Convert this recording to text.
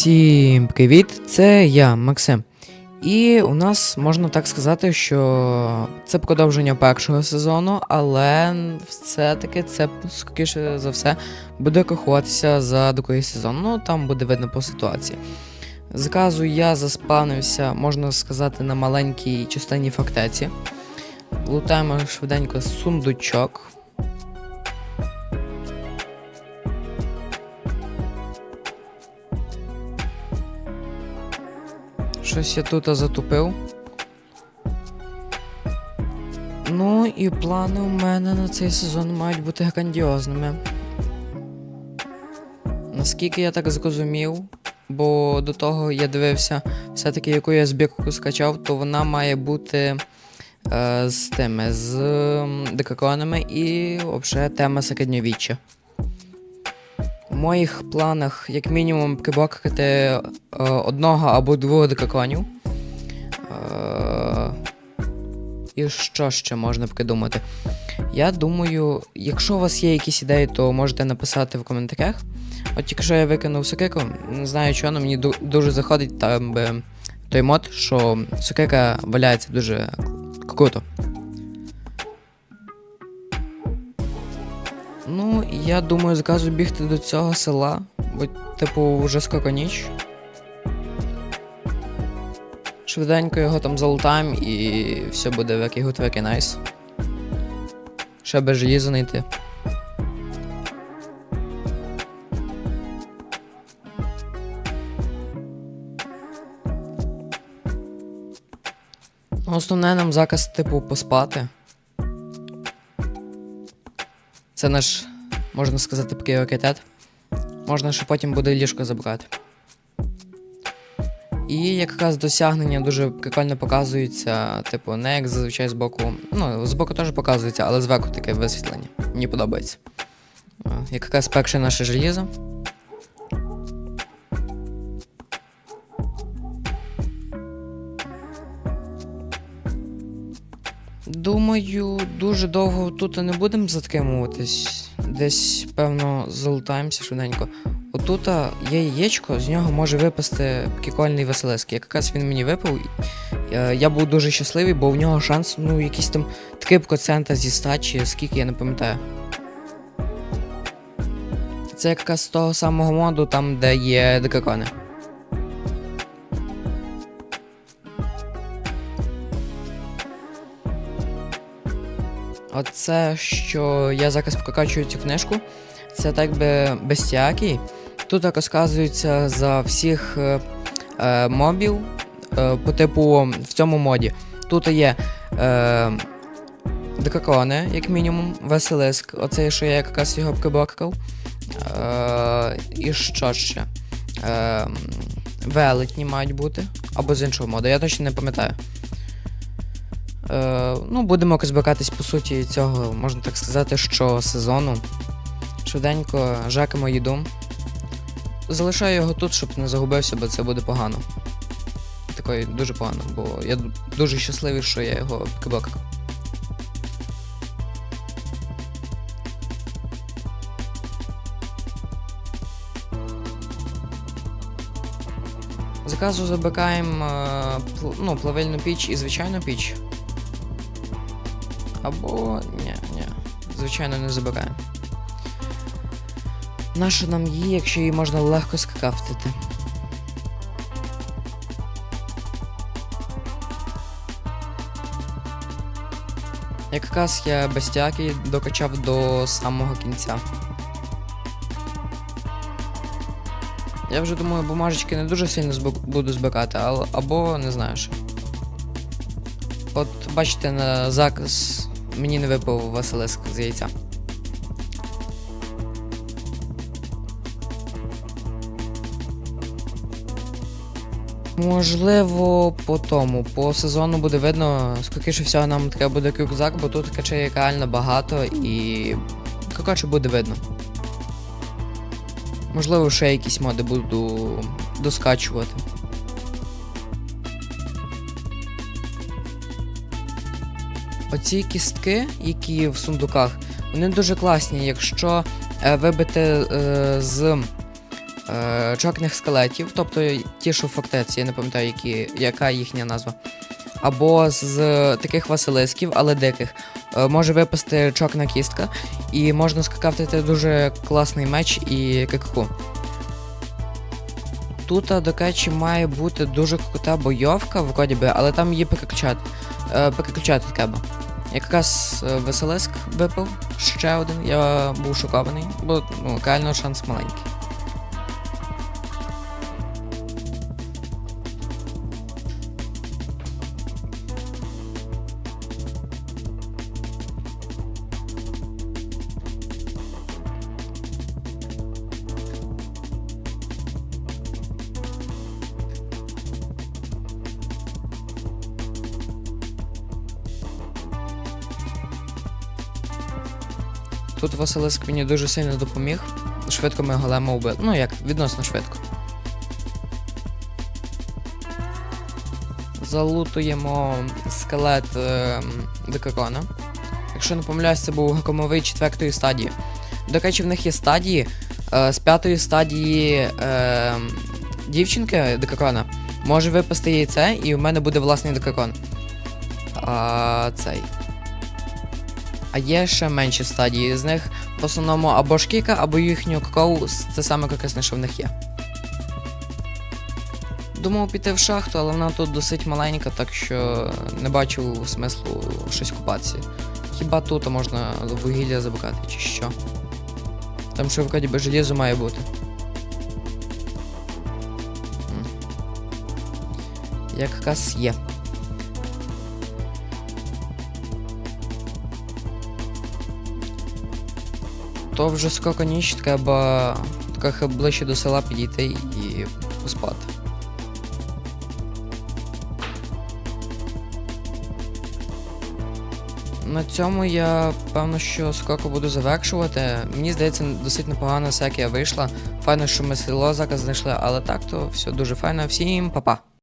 Всім привіт! Це я, Максим. І у нас можна так сказати, що це продовження першого сезону, але все-таки це, скоріше за все, буде рахуватися за другий сезон. Ну, там буде видно по ситуації. Зразу я заспавнився, можна сказати, на маленькій частині фортеці. Лутаємо швиденько сундучок. Щось я тут затупив. Ну і плани у мене на цей сезон мають бути грандіозними. Наскільки я так зрозумів, бо до того я дивився, все-таки яку я збірку скачав, то вона має бути е, з тими, з м, драконами і взагалі тема середньовіччя. Моїх планах, як мінімум, прибокати е, одного або двох драконів. Е, і що ще можна придумати? Я думаю, якщо у вас є якісь ідеї, то можете написати в коментарях. От тільки що я викинув сокику, не знаю чого, але мені дуже заходить там той мод, що сокика валяється дуже круто. Ну, я думаю, зразу бігти до цього села, бо, типу, вже скоро ніч. Швиденько його там залутаємо і все буде векі гуд, векі найс. Ще би желізо знайти. Ну, Основне нам заказ, типу, поспати. Це наш, можна сказати, пріоритет. Можна ще потім буде ліжко забрати. І якраз досягнення дуже прикольно показуються, типу, не як зазвичай з боку. Ну, з боку теж показується, але зверху таке висвітлення. Мені подобається. Якраз перше наше желізо. Думаю, дуже довго тут не будемо затримуватись. Десь, певно, залутаємося швиденько. Отут є яєчко, з нього може випасти прикольний Василиск. Якраз він мені випав. е, Я був дуже щасливий, бо в нього шанс, ну, якийсь там 3% зі 100 чи скільки, я не пам'ятаю. Це якраз з того самого моду, там, де є дракони. Оце, що я зараз прокачую цю книжку, це так би бестіакій. Тут розказується за всіх е, е, мобів е, по типу в цьому моді. Тут є е, дракони, як мінімум, Василиск, оцей, що я якраз його приборкав. Е, і що ще? Е, велетні мають бути. Або з іншого моду, я точно не пам'ятаю. Е, ну, будемо розбиратись по суті цього, можна так сказати, що сезону. Швиденько жакимо їду. Залишаю його тут, щоб не загубився, бо це буде погано. Такої дуже погано, бо я дуже щасливий, що я його кибакав. Заказу забикаємо е, ну, плавильну піч і звичайну піч. Або. ні, ні. Звичайно, не забираємо. Нащо нам її, якщо її можна легко скрафтити? Якраз я bestіаки докачав до самого кінця. Я вже думаю, бумажечки не дуже сильно зб- буду збирати, але або не знаю що. От бачите, на заказ мені не випав Василиск з яйця. Можливо, по тому, по сезону буде видно, скоріше всього нам треба буде рюкзак, бо тут качає реально багато і. Коротше, буде видно. Можливо, ще якісь моди буду доскачувати. Оці кістки, які в сундуках, вони дуже класні, якщо е, вибити е, з е, чорних скелетів, тобто ті, що в фортеці, я не пам'ятаю, які, яка їхня назва. Або з таких василисків, але диких. Е, може випасти чорна кістка, і можна скрафтити дуже класний меч і кикку. Тут, до речі, має бути дуже крута бойовка, вроді би, але там її переключати. Е, переключати треба. Якраз веселеск випив ще один, я був шокований, бо ну, реально шанс маленький. Тут Василиск мені дуже сильно допоміг. Швидко ми голема вбили. Ну як, відносно швидко. Залутуємо скелет е, декакона. Якщо не помиляюсь, це був гакомовий четвертої стадії. До речі, в них є стадії. Е, з п'ятої стадії е, дівчинки декакона може випасти яйце, і в мене буде власний декакон. А, цей. А є ще менші стадії. З них в основному або шкіка, або їхню какау, це саме корисне, що в них є. Думав піти в шахту, але вона тут досить маленька, так що не бачу смислу щось купатися. Хіба тут можна вугілля забрати чи що? Там що вроді би желізо має бути. М. Якраз є. То вже скоро ніч, треба трохи ближче до села підійти і поспати. На цьому я певно, що скоро буду завершувати. Мені здається, досить непогана секія вийшла. Файно, що ми село зараз знайшли, але так то все дуже файно. Всім па-па.